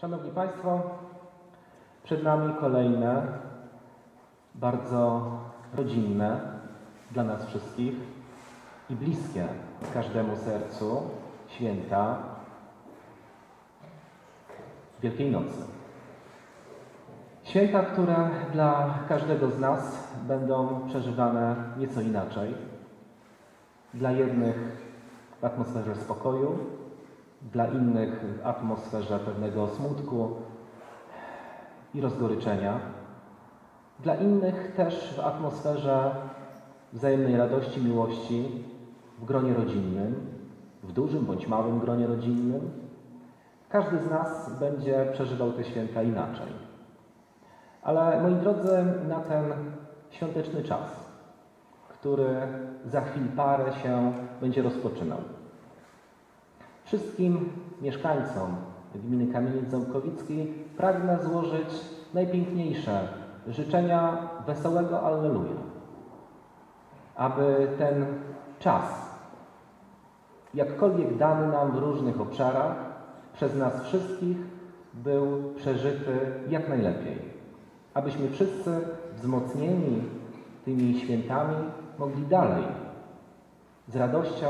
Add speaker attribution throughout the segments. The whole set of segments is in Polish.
Speaker 1: Szanowni Państwo, przed nami kolejne, bardzo rodzinne dla nas wszystkich i bliskie każdemu sercu święta Wielkiej Nocy. Święta, które dla każdego z nas będą przeżywane nieco inaczej. Dla jednych w atmosferze spokoju, dla innych w atmosferze pewnego smutku i rozgoryczenia, dla innych też w atmosferze wzajemnej radości, miłości w gronie rodzinnym, w dużym bądź małym gronie rodzinnym. Każdy z nas będzie przeżywał te święta inaczej. Ale moi drodzy, na ten świąteczny czas, który za chwil parę się będzie rozpoczynał, Wszystkim mieszkańcom gminy Kamieniec Ząbkowicki pragnę złożyć najpiękniejsze życzenia wesołego Alleluja. Aby ten czas, jakkolwiek dany nam w różnych obszarach, przez nas wszystkich był przeżyty jak najlepiej. Abyśmy wszyscy wzmocnieni tymi świętami mogli dalej z radością,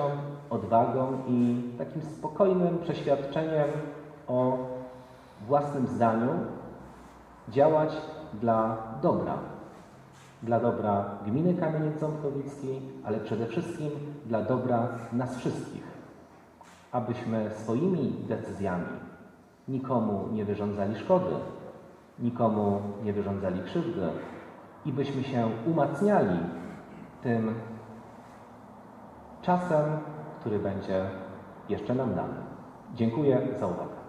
Speaker 1: odwagą i takim spokojnym przeświadczeniem o własnym zdaniu działać dla dobra. Dla dobra gminy Kamieniec Ząbkowicki, ale przede wszystkim dla dobra nas wszystkich. Abyśmy swoimi decyzjami nikomu nie wyrządzali szkody, nikomu nie wyrządzali krzywdy i byśmy się umacniali tym czasem, który będzie jeszcze nam dany. Dziękuję za uwagę.